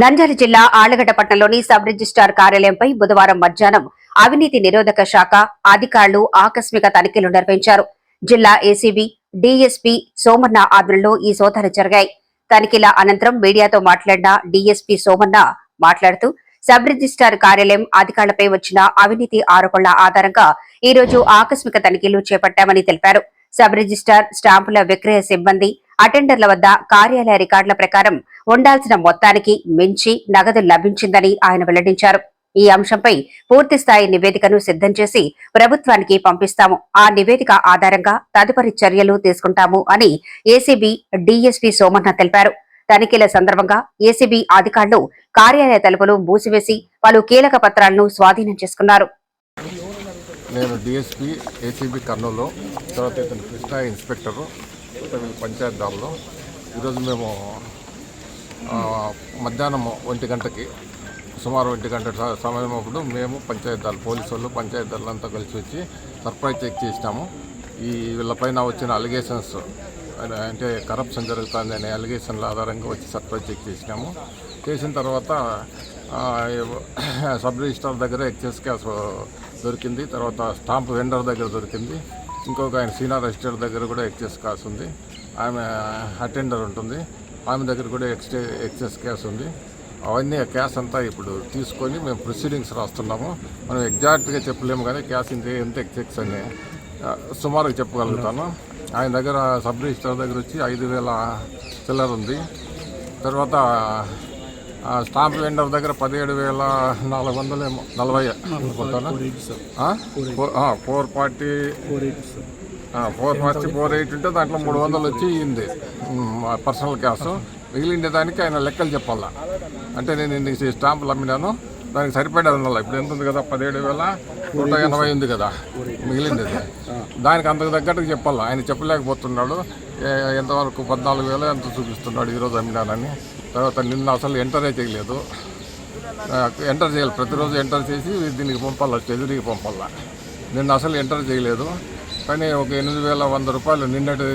నంద్యాల జిల్లా ఆళ్ళగడ్డ పట్టణంలోని sub registrar కార్యాలయంపై బుధవారం మధ్యాహ్నం అవినీతి నిరోధక శాఖ అధికారులు ఆకస్మిక తనిఖీలు నిర్వహించారు. జిల్లా ఏసీబీ డీఎస్పీ సోమన్న ఆధ్వర్యంలో ఈ సోదాలు జరిగాయి. తనిఖీల అనంతరం మీడియాతో మాట్లాడిన డీఎస్పీ సోమన్న మాట్లాడుతూ సబ్ రిజిస్టార్ కార్యాలయం అధికారులపై వచ్చిన అవినీతి ఆరోపణల ఆధారంగా ఈ రోజు ఆకస్మిక తనిఖీలు చేపట్టామని తెలిపారు. సబ్ రిజిస్టార్ స్టాంపుల విక్రయ సిబ్బంది అటెండర్ల వద్ద కార్యాలయ రికార్డుల ప్రకారం ఉండాల్సిన మొత్తానికి మించి నగదు లభించిందని ఆయన వెల్లడించారు. ఈ అంశంపై పూర్తి స్థాయి నివేదికను సిద్ధం చేసి ప్రభుత్వానికి పంపిస్తాము. ఆ నివేదిక ఆధారంగా తదుపరి చర్యలు తీసుకుంటాము అని ఏసీబీ డీఎస్పీ సోమన్న తెలిపారు. తనిఖీల సందర్భంగా ఏసీబీ అధికారులు కార్యాలయ తలుపులు మూసివేసి పలు కీలక పత్రాలను స్వాధీనం చేసుకున్నారు. నేను డిఎస్పీ ఏసీబీ కర్నూలు తర్వాత ఇతను కృష్ణా ఇన్స్పెక్టరు. పంచాయత్ దాబులో ఈరోజు మేము మధ్యాహ్నము మధ్యాహ్నం ఒంటి గంటకి సుమారు ఒంటి గంట స- సమయం అప్పుడు మేము పంచాయత్ దళ పోలీసు వాళ్ళు పంచాయత్ దళాలంతా కలిసి వచ్చి సర్ప్రైజ్ చెక్ చేసినాము. ఈ వీళ్ళపైన వచ్చిన అలిగేషన్స్ అంటే కరప్షన్ జరుగుతుంది అనే అలిగేషన్ల ఆధారంగా వచ్చి సర్ప్రైజ్ చెక్ చేసినాము. చేసిన తర్వాత సబ్ రిజిస్టర్ దగ్గర ఎక్సెస్ క్యాష్ దొరికింది. తర్వాత స్టాంప్ వెండర్ దగ్గర దొరికింది. ఇంకొక ఆయన సీనియర్ అసిస్టెంట్ దగ్గర కూడా ఎక్సెస్ క్యాష్ ఉంది. ఆమె అటెండర్ ఉంటుంది. ఆమె దగ్గర కూడా ఎక్స్టే ఎక్సెస్ క్యాష్ ఉంది. అవన్నీ ఆ క్యాష్ అంతా ఇప్పుడు తీసుకొని మేము ప్రొసీడింగ్స్ రాస్తున్నాము. మనం ఎగ్జాక్ట్గా చెప్పలేము కానీ క్యాష్ ఇంత ఎంత ఎక్సెక్స్ అని సుమారుగా చెప్పగలుగుతాను. ఆయన దగ్గర సబ్ రిజిస్టర్ దగ్గర వచ్చి ఐదు వేల చిల్లర ఉంది. తర్వాత స్టాంప్ వెండర్ దగ్గర పదిహేడు వేల నాలుగు వందలు ఏమో నలభై? Four- forty. Four forty four eight ఉంటే దాంట్లో మూడు వందలు వచ్చి ఇయ్యింది పర్సనల్ క్యాష్. మిగిలిండే దానికి ఆయన లెక్కలు చెప్పాలా? అంటే నేను ఇన్ని స్టాంపులు అమ్మినాను దానికి సరిపడే ఉండాలి? ఇప్పుడు ఎంత ఉంది కదా? పదిహేడు వేల నూట ఎనభై ఉంది కదా మిగిలిండేది. దానికి అంతకు తగ్గట్టుగా చెప్పాలా? ఆయన చెప్పలేకపోతున్నాడు. ఎంతవరకు? పద్నాలుగు వేలు ఎంత చూపిస్తున్నాడు ఈరోజు అమ్మినానని? తర్వాత నిన్న అసలు ఎంటరే చేయలేదు ఎంటర్ చేయాలి. ప్రతిరోజు ఎంటర్ చేసి దీనికి పంపాలా ఎదురికి పంపాలా. నిన్న అసలు ఎంటర్ చేయలేదు. కానీ ఒక ఎనిమిది వేల వంద రూపాయలు నిన్నటి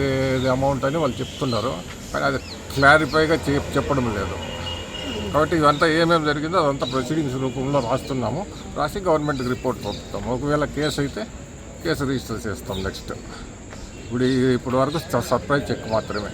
అమౌంట్ అని వాళ్ళు చెప్తున్నారు. కానీ అది క్లారిఫైగా చెప్ చెప్పడం లేదు. కాబట్టి ఇదంతా ఏమేమి జరిగిందో అదంతా ప్రొసీడింగ్స్ రూపంలో రాస్తున్నాము. రాసి గవర్నమెంట్కి రిపోర్ట్ పంపుతాము. ఒకవేళ కేసు అయితే కేసు రిజిస్టర్ చేస్తాం నెక్స్ట్. ఇప్పుడు ఇప్పటి వరకు సర్ప్రైజ్ చెక్ మాత్రమే.